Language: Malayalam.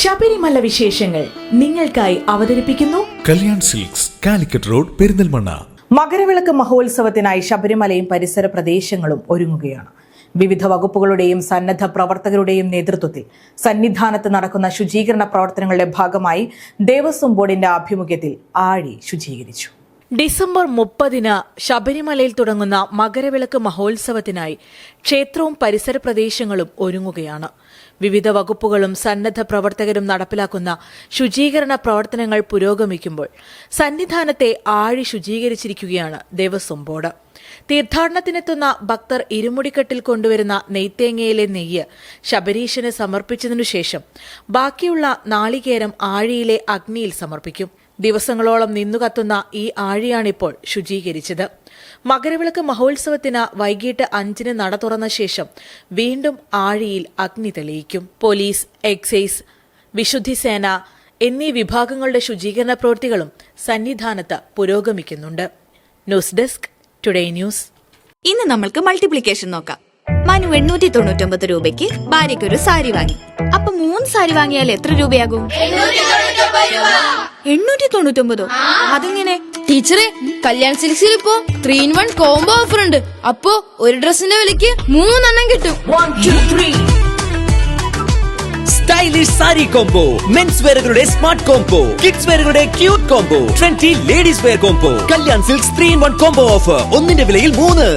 ശബരിമല വിശേഷങ്ങൾ നിങ്ങൾക്കായി അവതരിപ്പിക്കുന്നു കല്യാൺ സിൽക്സ് കാലിക്കറ്റ് റോഡ് പെരിന്തൽമണ്ണ. മകരവിളക്ക് മഹോത്സവത്തിനായി ശബരിമലയും പരിസര പ്രദേശങ്ങളും ഒരുങ്ങുകയാണ്. വിവിധ വകുപ്പുകളുടെയും സന്നദ്ധ പ്രവർത്തകരുടെയും നേതൃത്വത്തിൽ സന്നിധാനത്ത് നടക്കുന്ന ശുചീകരണ പ്രവർത്തനങ്ങളുടെ ഭാഗമായി ദേവസ്വം ബോർഡിന്റെ ആഭിമുഖ്യത്തിൽ ആഴി ശുചീകരിച്ചു. ഡിസംബർ മുപ്പതിന് ശബരിമലയിൽ തുടങ്ങുന്ന മകരവിളക്ക് മഹോത്സവത്തിനായി ക്ഷേത്രവും പരിസര പ്രദേശങ്ങളും ഒരുങ്ങുകയാണ്. വിവിധ വകുപ്പുകളും സന്നദ്ധ പ്രവർത്തകരും നടപ്പിലാക്കുന്ന ശുചീകരണ പ്രവർത്തനങ്ങൾ പുരോഗമിക്കുമ്പോൾ സന്നിധാനത്തെ ആഴി ശുചീകരിച്ചിരിക്കുകയാണ് ദേവസ്വം ബോർഡ്. തീർത്ഥാടനത്തിനെത്തുന്ന ഭക്തർ ഇരുമുടിക്കെട്ടിൽ കൊണ്ടുവരുന്ന നെയ്ത്തേങ്ങയിലെ നെയ്യ് ശബരീശന് സമർപ്പിച്ചതിനു ശേഷം ബാക്കിയുള്ള നാളികേരം ആഴിയിലെ അഗ്നിയിൽ സമർപ്പിക്കും. ദിവസങ്ങളോളം നിന്നുകത്തുന്ന ഈ ആഴിയാണിപ്പോൾ ശുചീകരിച്ചത്. മകരവിളക്ക് മഹോത്സവത്തിന് വൈകിട്ട് അഞ്ചിന് നട തുറന്ന ശേഷം വീണ്ടും ആഴിയിൽ അഗ്നി തെളിയിക്കും. പോലീസ് എക്സൈസ് വിശുദ്ധി സേന എന്നീ വിഭാഗങ്ങളുടെ ശുചീകരണ പ്രവൃത്തികളും സന്നിധാനത്ത് പുരോഗമിക്കുന്നുണ്ട്. News desk today news. ഇന്ന് നമ്മൾക്ക് മൾട്ടിപ്ലിക്കേഷൻ നോക്കാം. മനു എണ്ണൂറ്റി തൊണ്ണൂറ്റൊമ്പത് രൂപയ്ക്ക് ഭാര്യയ്ക്ക് ഒരു സാരി വാങ്ങി. അപ്പൊ മൂന്ന് സാരി വാങ്ങിയാൽ എത്ര രൂപയാകും? എണ്ണൂറ്റി തൊണ്ണൂറ്റൊമ്പതോ അതെങ്ങനെ. ടീച്ചറെ കല്യാൺ സിൽക്സിൽ ഇപ്പോ three in one combo offer ഉണ്ട്. അപ്പോ ഒരു ഡ്രസ്സിന്റെ വിലക്ക് മൂന്നെണ്ണം കിട്ടും. സ്റ്റൈലിഷ് സാരി കോംബോ മെൻസ് വെയറുകളുടെ smart combo kids വെയറുകളുടെ cute combo twenty ladies wear combo Kalyan silks three in one combo offer ഒന്നിന്റെ വിലയിൽ മൂന്ന്.